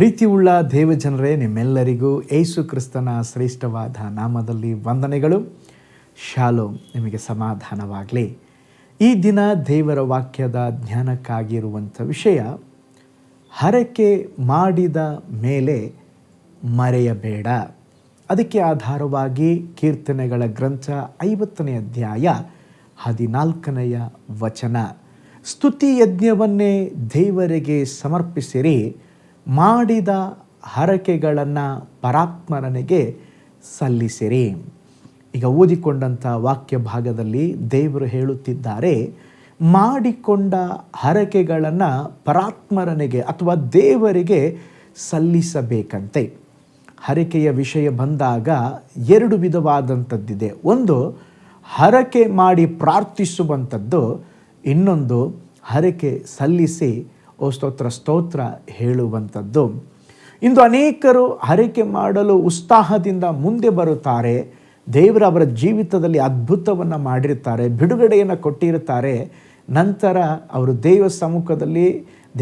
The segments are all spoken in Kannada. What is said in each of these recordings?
ಪ್ರೀತಿಯುಳ್ಳ ದೇವಜನರೇ, ನಿಮ್ಮೆಲ್ಲರಿಗೂ ಏಸು ಕ್ರಿಸ್ತನ ಶ್ರೇಷ್ಠವಾದ ನಾಮದಲ್ಲಿ ವಂದನೆಗಳು. ಶಾಲೋ ನಿಮಗೆ ಸಮಾಧಾನವಾಗಲಿ. ಈ ದಿನ ದೇವರ ವಾಕ್ಯದ ಜ್ಞಾನಕ್ಕಾಗಿರುವಂಥ ವಿಷಯ, ಹರಕೆ ಮಾಡಿದ ಮೇಲೆ ಮರೆಯಬೇಡ. ಅದಕ್ಕೆ ಆಧಾರವಾಗಿ ಕೀರ್ತನೆಗಳ ಗ್ರಂಥ ಐವತ್ತನೇ ಅಧ್ಯಾಯ ಹದಿನಾಲ್ಕನೆಯ ವಚನ. ಸ್ತುತಿ ಯಜ್ಞವನ್ನೇ ದೇವರಿಗೆ ಸಮರ್ಪಿಸಿರಿ. ಮಾಡಿದ ಹರಕೆಗಳನ್ನು ಪರಾತ್ಮರನಿಗೆ ಸಲ್ಲಿಸಿರಿ. ಈಗ ಓದಿಕೊಂಡಂಥ ವಾಕ್ಯ ಭಾಗದಲ್ಲಿ ದೇವರು ಹೇಳುತ್ತಿದ್ದಾರೆ, ಮಾಡಿಕೊಂಡ ಹರಕೆಗಳನ್ನು ಪರಾತ್ಮರನಿಗೆ ಅಥವಾ ದೇವರಿಗೆ ಸಲ್ಲಿಸಬೇಕಂತೆ. ಹರಕೆಯ ವಿಷಯ ಬಂದಾಗ ಎರಡು ವಿಧವಾದಂಥದ್ದಿದೆ. ಒಂದು, ಹರಕೆ ಮಾಡಿ ಪ್ರಾರ್ಥಿಸುವಂಥದ್ದು. ಇನ್ನೊಂದು, ಹರಕೆ ಸಲ್ಲಿಸಿ ಓ ಸ್ತೋತ್ರ ಸ್ತೋತ್ರ ಹೇಳುವಂಥದ್ದು. ಇಂದು ಅನೇಕರು ಹರಕೆ ಮಾಡಲು ಉತ್ಸಾಹದಿಂದ ಮುಂದೆ ಬರುತ್ತಾರೆ. ದೇವರು ಅವರ ಜೀವಿತದಲ್ಲಿ ಅದ್ಭುತವನ್ನು ಮಾಡಿರ್ತಾರೆ, ಬಿಡುಗಡೆಯನ್ನು ಕೊಟ್ಟಿರ್ತಾರೆ. ನಂತರ ಅವರು ದೇವ ಸಮ್ಮುಖದಲ್ಲಿ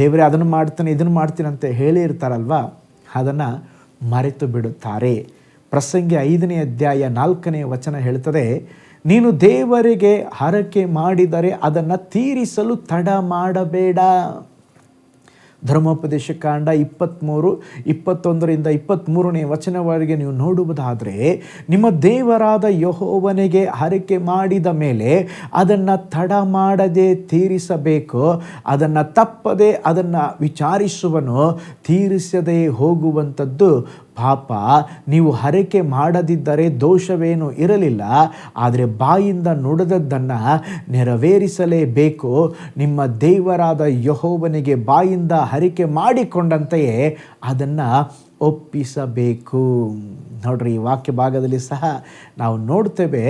ದೇವರೇ ಅದನ್ನು ಮಾಡ್ತಾನೆ, ಇದನ್ನು ಮಾಡ್ತೀನಿ ಅಂತ ಹೇಳಿರ್ತಾರಲ್ವ ಅದನ್ನು ಮರೆತು ಬಿಡುತ್ತಾರೆ. ಪ್ರಸಂಗಿ ಐದನೇ ಅಧ್ಯಾಯ ನಾಲ್ಕನೇ ವಚನ ಹೇಳ್ತದೆ, ನೀನು ದೇವರಿಗೆ ಹರಕೆ ಮಾಡಿದರೆ ಅದನ್ನು ತೀರಿಸಲು ತಡ ಮಾಡಬೇಡ. ಧರ್ಮೋಪದೇಶ ಕಾಂಡ ಇಪ್ಪತ್ತ್ಮೂರು ಇಪ್ಪತ್ತೊಂದರಿಂದ ಇಪ್ಪತ್ತ್ಮೂರನೇ ವಚನವರೆಗೆ ನೀವು ನೋಡುವುದಾದರೆ, ನಿಮ್ಮ ದೇವರಾದ ಯಹೋವನಿಗೆ ಹರಕೆ ಮಾಡಿದ ಮೇಲೆ ಅದನ್ನು ತಡ ಮಾಡದೆ ತೀರಿಸಬೇಕು, ಅದನ್ನು ತಪ್ಪದೆ ಅದನ್ನು ವಿಚಾರಿಸುವನು ತೀರಿಸದೆ ಹೋಗುವಂಥದ್ದು ಪಾಪ. ನೀವು ಹರಕೆ ಮಾಡದಿದ್ದರೆ ದೋಷವೇನು ಇರಲಿಲ್ಲ, ಆದರೆ ಬಾಯಿಂದ ನುಡಿದದ್ದನ್ನು ನೆರವೇರಿಸಲೇಬೇಕು. ನಿಮ್ಮ ದೇವರಾದ ಯಹೋವನಿಗೆ ಬಾಯಿಂದ ಹರಕೆ ಮಾಡಿಕೊಂಡಂತೆಯೇ ಅದನ್ನು ಒಪ್ಪಿಸಬೇಕು. ನೋಡ್ರಿ, ಈ ವಾಕ್ಯ ಭಾಗದಲ್ಲಿ ಸಹ ನಾವು ನೋಡ್ತೇವೆ,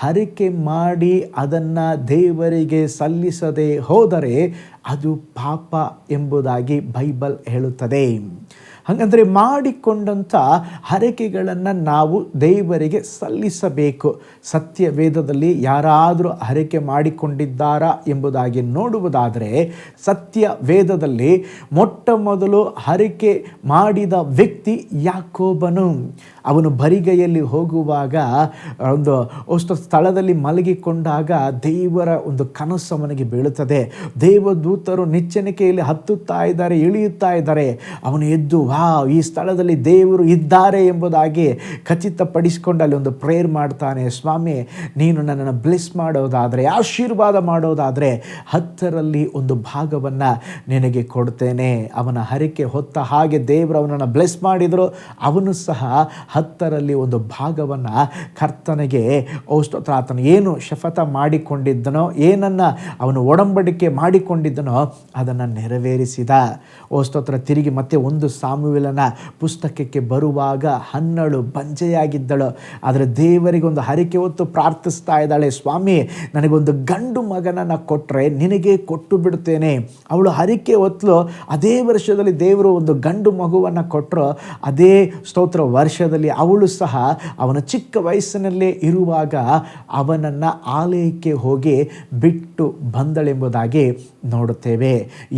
ಹರಿಕೆ ಮಾಡಿ ಅದನ್ನು ದೇವರಿಗೆ ಸಲ್ಲಿಸದೆ ಹೋದರೆ ಅದು ಪಾಪ ಎಂಬುದಾಗಿ ಬೈಬಲ್ ಹೇಳುತ್ತದೆ. ಹಾಗಂದರೆ ಮಾಡಿಕೊಂಡಂಥ ಹರಕೆಗಳನ್ನು ನಾವು ದೇವರಿಗೆ ಸಲ್ಲಿಸಬೇಕು. ಸತ್ಯ ವೇದದಲ್ಲಿ ಯಾರಾದರೂ ಹರಕೆ ಮಾಡಿಕೊಂಡಿದ್ದಾರಾ ಎಂಬುದಾಗಿ ನೋಡುವುದಾದರೆ ಸತ್ಯ ವೇದದಲ್ಲಿ ಮೊಟ್ಟ ಮೊದಲು ಹರಕೆ ಮಾಡಿದ ವ್ಯಕ್ತಿ ಯಾಕೋಬನು. ಅವನು ಬರಿಗೈಯಲ್ಲಿ ಹೋಗುವಾಗ ಒಂದು ಅಷ್ಟು ಸ್ಥಳದಲ್ಲಿ ಮಲಗಿಕೊಂಡಾಗ ದೇವರ ಒಂದು ಕನಸು ಅವನಿಗೆ ಬೀಳುತ್ತದೆ. ದೇವದೂತರು ನಿಚ್ಚಣಿಕೆಯಲ್ಲಿ ಹತ್ತುತ್ತಾ ಇದ್ದಾರೆ, ಇಳಿಯುತ್ತಾ ಇದ್ದಾರೆ. ಅವನು ಎದ್ದು ವಾ ಈ ಸ್ಥಳದಲ್ಲಿ ದೇವರು ಇದ್ದಾರೆ ಎಂಬುದಾಗಿ ಖಚಿತಪಡಿಸಿಕೊಂಡು ಅಲ್ಲಿ ಒಂದು ಪ್ರೇಯರ್ ಮಾಡ್ತಾನೆ. ಸ್ವಾಮಿ, ನೀನು ನನ್ನನ್ನು ಬ್ಲೆಸ್ ಮಾಡೋದಾದರೆ, ಆಶೀರ್ವಾದ ಮಾಡೋದಾದರೆ ಹತ್ತರಲ್ಲಿ ಒಂದು ಭಾಗವನ್ನು ನಿನಗೆ ಕೊಡ್ತೇನೆ. ಅವನ ಹರಿಕೆ ಹೊತ್ತ ಹಾಗೆ ದೇವರು ಅವನನ್ನು ಬ್ಲೆಸ್ ಮಾಡಿದರು. ಅವನು ಸಹ ಹತ್ತರಲ್ಲಿ ಒಂದು ಭಾಗವನ್ನು ಕರ್ತನಿಗೆ ಔಸ್ತೋತ್ರ ಆತನು ಏನು ಶಪಥ ಮಾಡಿಕೊಂಡಿದ್ದನೋ, ಏನನ್ನು ಅವನು ಒಡಂಬಡಿಕೆ ಮಾಡಿಕೊಂಡಿದ್ದನೋ, ಅದನ್ನು ನೆರವೇರಿಸಿದ. ಸ್ತೋತ್ರ, ತಿರುಗಿ ಮತ್ತೆ ಒಂದು ಸಾಮುವಿಲನ ಪುಸ್ತಕಕ್ಕೆ ಬರುವಾಗ ಹನ್ನಳು ಬಂಜೆಯಾಗಿದ್ದಳು. ಆದರೆ ದೇವರಿಗೆ ಒಂದು ಹರಿಕೆ ಹೊತ್ತು ಪ್ರಾರ್ಥಿಸ್ತಾ ಇದ್ದಾಳೆ, ಸ್ವಾಮಿ, ನನಗೊಂದು ಗಂಡು ಮಗನನ್ನು ಕೊಟ್ಟರೆ ನಿನಗೆ ಕೊಟ್ಟು ಬಿಡ್ತೇನೆ. ಅವಳು ಹರಿಕೆ ಹೊತ್ತಲು ಅದೇ ವರ್ಷದಲ್ಲಿ ದೇವರು ಒಂದು ಗಂಡು ಮಗುವನ್ನು ಕೊಟ್ಟರು ಅದೇ ಸ್ತೋತ್ರ ವರ್ಷದಲ್ಲಿ ಅವಳು ಸಹ ಅವನ ಚಿಕ್ಕ ವಯಸ್ಸಿನಲ್ಲೇ ಇರುವಾಗ ಅವನನ್ನು ಆಲಯಕ್ಕೆ ಹೋಗಿ ಬಿಟ್ಟು ಬಂದಳೆಂಬುದಾಗಿ ನೋಡುತ್ತೇವೆ.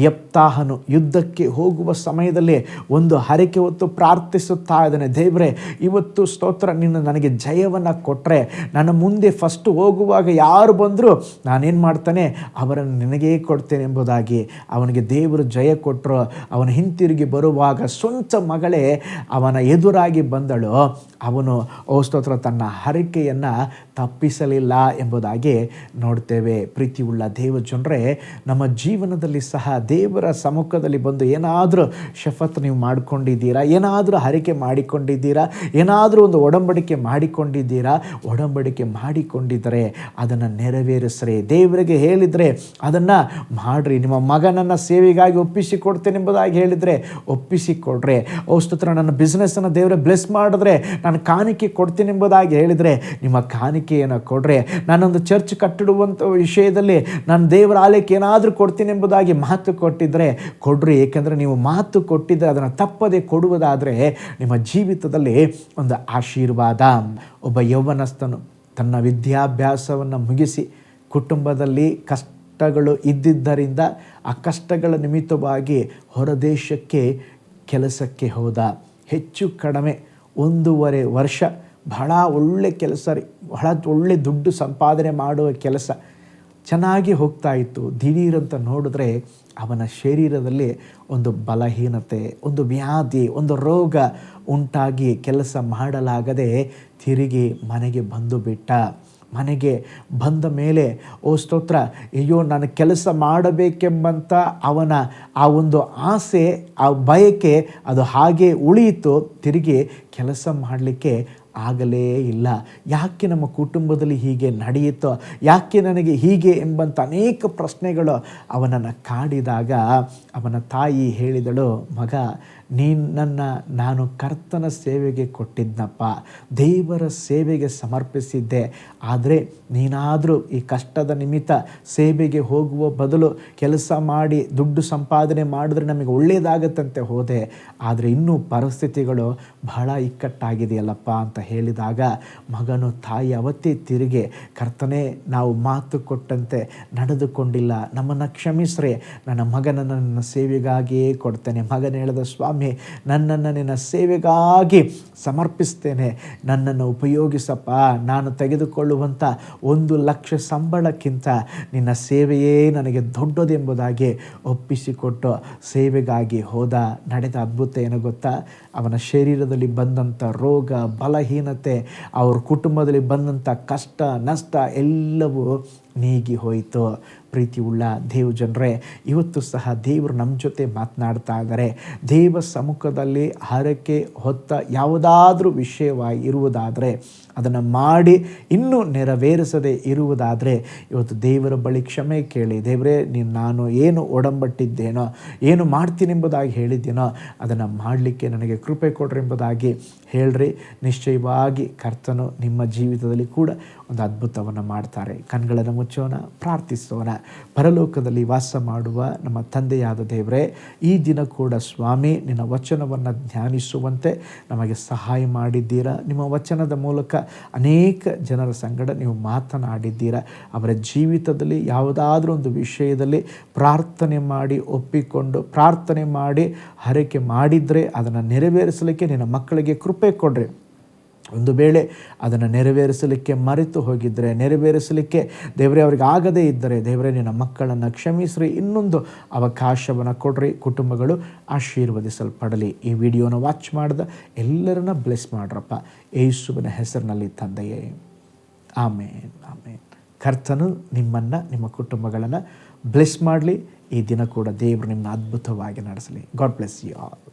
ಯಪ್ತಾಹನು ಯುದ್ಧಕ್ಕೆ ಹೋಗುವ ಸಮಯದಲ್ಲಿ ಒಂದು ಹರಕೆ ಹೊತ್ತು ಪ್ರಾರ್ಥಿಸುತ್ತಾ ಇದ್ದಾನೆ. ದೇವರೇ, ಇವತ್ತು ಸ್ತೋತ್ರ ನಿನ್ನ ನನಗೆ ಜಯವನ್ನು ಕೊಟ್ಟರೆ ನನ್ನ ಮುಂದೆ ಫಸ್ಟ್ ಹೋಗುವಾಗ ಯಾರು ಬಂದರೂ ನಾನೇನು ಮಾಡ್ತಾನೆ? ಅವರನ್ನು ನಿನಗೇ ಕೊಡ್ತೇನೆ ಎಂಬುದಾಗಿ ಅವನಿಗೆ ದೇವರು ಜಯ ಕೊಟ್ಟರು ಅವನು ಹಿಂತಿರುಗಿ ಬರುವಾಗ ಸ್ವಂತ ಮಗಳೇ ಅವನ ಎದುರಾಗಿ ಬಂದಳು. ಅವನು, ಓ ಸ್ತೋತ್ರ, ತನ್ನ ಹರಕೆಯನ್ನು ತಪ್ಪಿಸಲಿಲ್ಲ ಎಂಬುದಾಗಿ ನೋಡ್ತೇವೆ. ಪ್ರೀತಿಯುಳ್ಳ ದೇವ ಜನರೇ, ನಮ್ಮ ಜೀವನದಲ್ಲಿ ಸಹ ದೇವರ ಸಮ್ಮುಖದಲ್ಲಿ ಬಂದು ಏನಾದರೂ ಶಫತ್ ನೀವು ಮಾಡಿಕೊಂಡಿದ್ದೀರಾ? ಏನಾದರೂ ಹರಿಕೆ ಮಾಡಿಕೊಂಡಿದ್ದೀರಾ? ಏನಾದರೂ ಒಂದು ಒಡಂಬಡಿಕೆ ಮಾಡಿಕೊಂಡಿದ್ದೀರಾ? ಒಡಂಬಡಿಕೆ ಮಾಡಿಕೊಂಡಿದ್ದರೆ ಅದನ್ನು ನೆರವೇರಿಸ್ರಿ. ದೇವರಿಗೆ ಹೇಳಿದರೆ ಅದನ್ನು ಮಾಡಿರಿ. ನಿಮ್ಮ ಮಗನನ್ನು ಸೇವೆಗಾಗಿ ಒಪ್ಪಿಸಿ ಕೊಡ್ತೇನೆ ಎಂಬುದಾಗಿ ಹೇಳಿದರೆ ಒಪ್ಪಿಸಿಕೊಡ್ರೆ. ಔಸ್ತತ್ರ ನನ್ನ ಬಿಸ್ನೆಸ್ಸನ್ನು ದೇವರೇ ಬ್ಲೆಸ್ ಮಾಡಿದ್ರೆ ನಾನು ಕಾಣಿಕೆ ಕೊಡ್ತೀನಿ ಎಂಬುದಾಗಿ ಹೇಳಿದರೆ ನಿಮ್ಮ ಕಾಣಿಕೆಯನ್ನು ಕೊಡ್ರೆ. ನಾನೊಂದು ಚರ್ಚ್ ಕಟ್ಟಿಡುವಂಥ ವಿಷಯದಲ್ಲಿ ನಾನು ದೇವರ ಆಲಯಕ್ಕೆ ಏನಾದರೂ ಕೊಡ್ತೀನಿ ಎಂಬುದಾಗಿ ಮಾತು ಕೊಟ್ಟಿದ್ದರೆ ಕೊಡ್ರಿ. ಏಕೆಂದರೆ ನೀವು ಮಾತು ಕೊಟ್ಟಿದ್ದರೆ ಅದನ್ನು ತಪ್ಪದೆ ಕೊಡುವುದಾದರೆ ನಿಮ್ಮ ಜೀವಿತದಲ್ಲಿ ಒಂದು ಆಶೀರ್ವಾದ. ಒಬ್ಬ ಯೌವನಸ್ಥನು ತನ್ನ ವಿದ್ಯಾಭ್ಯಾಸವನ್ನು ಮುಗಿಸಿ ಕುಟುಂಬದಲ್ಲಿ ಕಷ್ಟಗಳು ಇದ್ದಿದ್ದರಿಂದ ಆ ಕಷ್ಟಗಳ ನಿಮಿತ್ತವಾಗಿ ಹೊರದೇಶಕ್ಕೆ ಕೆಲಸಕ್ಕೆ ಹೋದ. ಹೆಚ್ಚು ಕಡಿಮೆ ಒಂದೂವರೆ ವರ್ಷ ಬಹಳ ಒಳ್ಳೆ ಕೆಲಸ ರೀ, ಬಹಳ ಒಳ್ಳೆ ದುಡ್ಡು ಸಂಪಾದನೆ ಮಾಡುವ ಕೆಲಸ ಚೆನ್ನಾಗಿ ಹೋಗ್ತಾ ಇತ್ತು. ದಿಢೀರಂತ ನೋಡಿದ್ರೆ ಅವನ ಶರೀರದಲ್ಲಿ ಒಂದು ಬಲಹೀನತೆ, ಒಂದು ವ್ಯಾಧಿ, ಒಂದು ರೋಗ ಉಂಟಾಗಿ ಕೆಲಸ ಮಾಡಲಾಗದೆ ತಿರುಗಿ ಮನೆಗೆ ಬಂದು ಬಿಟ್ಟ. ಮನೆಗೆ ಬಂದ ಮೇಲೆ, ಓ ಸ್ತೋತ್ರ, ಅಯ್ಯೋ, ನಾನು ಕೆಲಸ ಮಾಡಬೇಕೆಂಬಂಥ ಅವನ ಆ ಒಂದು ಆಸೆ, ಆ ಬಯಕೆ ಅದು ಹಾಗೆ ಉಳಿಯಿತು. ತಿರುಗಿ ಕೆಲಸ ಮಾಡಲಿಕ್ಕೆ ಆಗಲೇ ಇಲ್ಲ. ಯಾಕೆ ನಮ್ಮ ಕುಟುಂಬದಲ್ಲಿ ಹೀಗೆ ನಡೆಯುತ್ತೋ ಯಾಕೆ ನನಗೆ ಹೀಗೆ ಎಂಬಂಥ ಅನೇಕ ಪ್ರಶ್ನೆಗಳು ಅವನನ್ನು ಕಾಡಿದಾಗ ಅವನ ತಾಯಿ ಹೇಳಿದಳು, ಮಗ ನಿನ್ನನ್ನು ನಾನು ಕರ್ತನ ಸೇವೆಗೆ ಕೊಟ್ಟಿದ್ದನಪ್ಪ. ದೇವರ ಸೇವೆಗೆ ಸಮರ್ಪಿಸಿದ್ದೆ. ಆದರೆ ನೀನಾದರೂ ಈ ಕಷ್ಟದ ನಿಮಿತ್ತ ಸೇವೆಗೆ ಹೋಗುವ ಬದಲು ಕೆಲಸ ಮಾಡಿ, ದುಡ್ಡು ಸಂಪಾದನೆ ಮಾಡಿದ್ರೆ ನಮಗೆ ಒಳ್ಳೆಯದಾಗತ್ತಂತೆ ಹೋದೆ. ಆದರೆ ಇನ್ನೂ ಪರಿಸ್ಥಿತಿಗಳು ಬಹಳ ಇಕ್ಕಟ್ಟಾಗಿದೆಯಲ್ಲಪ್ಪ ಅಂತ ಹೇಳಿದಾಗ ಮಗನು ತಾಯಿ ಅವತ್ತೇ ತಿರುಗಿ, ಕರ್ತನೆ, ನಾವು ಮಾತು ಕೊಟ್ಟಂತೆ ನಡೆದುಕೊಂಡಿಲ್ಲ. ನಮ್ಮನ್ನು ಕ್ಷಮಿಸ್ರೆ. ನನ್ನ ಮಗನನ್ನು ನನ್ನ ಸೇವೆಗಾಗಿಯೇ ಕೊಡ್ತೇನೆ. ಮಗನ ಹೇಳಿದ ಸ್ವಾಮಿ ನನ್ನನ್ನು ನಿನ್ನ ಸೇವೆಗಾಗಿ ಸಮರ್ಪಿಸ್ತೇನೆ. ನನ್ನನ್ನು ಉಪಯೋಗಿಸಪ್ಪ. ನಾನು ತೆಗೆದುಕೊಳ್ಳುವಂಥ ಒಂದು ಲಕ್ಷ ಸಂಬಳಕ್ಕಿಂತ ನಿನ್ನ ಸೇವೆಯೇ ನನಗೆ ದೊಡ್ಡದೆಂಬುದಾಗಿ ಒಪ್ಪಿಸಿಕೊಟ್ಟು ಸೇವೆಗಾಗಿ ಹೋದ ನಡೆದ ಅದ್ಭುತ ಏನೋ ಗೊತ್ತಾ? ಅವನ ಶರೀರದಲ್ಲಿ ಬಂದಂಥ ರೋಗ, ಬಲಹೀನತೆ, ಅವ್ರ ಕುಟುಂಬದಲ್ಲಿ ಬಂದಂಥ ಕಷ್ಟ, ನಷ್ಟ ಎಲ್ಲವೂ ನೀಗಿ ಹೋಯಿತು. ಪ್ರೀತಿ ಉಳ್ಳ ದೇವ್ ಜನರೇ, ಇವತ್ತು ಸಹ ದೇವರು ನಮ್ಮ ಜೊತೆ ಮಾತನಾಡ್ತಾ ಇದ್ದಾರೆ ದೇವ ಸಮ್ಮುಖದಲ್ಲಿ ಹರಕೆ ಹೊತ್ತ ಯಾವುದಾದ್ರೂ ವಿಷಯವಾಗಿ ಇರುವುದಾದರೆ, ಅದನ್ನು ಮಾಡಿ ಇನ್ನೂ ನೆರವೇರಿಸದೆ ಇರುವುದಾದರೆ, ಇವತ್ತು ದೇವರ ಬಳಿ ಕ್ಷಮೆ ಕೇಳಿ, ದೇವರೇ, ನೀನು ನಾನು ಏನು ಒಡಂಬಟ್ಟಿದ್ದೇನೋ, ಏನು ಮಾಡ್ತೀನಿ ಎಂಬುದಾಗಿ ಹೇಳಿದ್ದೀನೋ, ಅದನ್ನು ಮಾಡಲಿಕ್ಕೆ ನನಗೆ ಕೃಪೆ ಕೊಡ್ರಿ ಎಂಬುದಾಗಿ ಹೇಳ್ರಿ. ನಿಶ್ಚಯವಾಗಿ ಕರ್ತನು ನಿಮ್ಮ ಜೀವಿತದಲ್ಲಿ ಕೂಡ ಒಂದು ಅದ್ಭುತವನ್ನು ಮಾಡ್ತಾರೆ. ಕಣ್ಗಳನ್ನು ಮುಚ್ಚೋಣ, ಪ್ರಾರ್ಥಿಸೋಣ. ಪರಲೋಕದಲ್ಲಿ ವಾಸ ಮಾಡುವ ನಮ್ಮ ತಂದೆಯಾದ ದೇವರೇ, ಈ ದಿನ ಕೂಡ ಸ್ವಾಮಿ, ನಿನ್ನ ವಚನವನ್ನು ಧ್ಯಾನಿಸುವಂತೆ ನಮಗೆ ಸಹಾಯ ಮಾಡಿದ್ದೀರಾ? ನಿಮ್ಮ ವಚನದ ಮೂಲಕ ಅನೇಕ ಜನರ ಸಂಗಡ ನೀವು ಮಾತನಾಡಿದ್ದೀರಾ? ಅವರ ಜೀವಿತದಲ್ಲಿ ಯಾವುದಾದ್ರೂ ಒಂದು ವಿಷಯದಲ್ಲಿ ಪ್ರಾರ್ಥನೆ ಮಾಡಿ ಒಪ್ಪಿಕೊಂಡು, ಪ್ರಾರ್ಥನೆ ಮಾಡಿ ಹರಕೆ ಮಾಡಿದರೆ ಅದನ್ನು ನೆರವೇರಿಸಲಿಕ್ಕೆ ನಿನ್ನ ಮಕ್ಕಳಿಗೆ ಕೃಪೆ ಕೊಡ್ರಿ. ಒಂದು ವೇಳೆ ಅದನ್ನು ನೆರವೇರಿಸಲಿಕ್ಕೆ ಮರೆತು ಹೋಗಿದ್ದರೆ, ನೆರವೇರಿಸಲಿಕ್ಕೆ ದೇವರೇ ಅವ್ರಿಗೆ ಆಗದೇ ಇದ್ದರೆ, ದೇವರೇ ನಿನ್ನ ಮಕ್ಕಳನ್ನು ಕ್ಷಮಿಸ್ರಿ, ಇನ್ನೊಂದು ಅವಕಾಶವನ್ನು ಕೊಡ್ರಿ, ಕುಟುಂಬಗಳು ಆಶೀರ್ವದಿಸಲ್ಪಡಲಿ. ಈ ವಿಡಿಯೋನ ವಾಚ್ ಮಾಡಿದ ಎಲ್ಲರನ್ನ ಬ್ಲೆಸ್ ಮಾಡ್ರಪ್ಪ. ಯೇಸುವಿನ ಹೆಸರಿನಲ್ಲಿ ತಂದೆಯೇ. ಆಮೇನ್ ಆಮೇನ್. ಕರ್ತನು ನಿಮ್ಮನ್ನು, ನಿಮ್ಮ ಕುಟುಂಬಗಳನ್ನು ಬ್ಲೆಸ್ ಮಾಡಲಿ. ಈ ದಿನ ಕೂಡ ದೇವರು ನಿಮ್ಮನ್ನ ಅದ್ಭುತವಾಗಿ ನಡೆಸಲಿ. God bless you all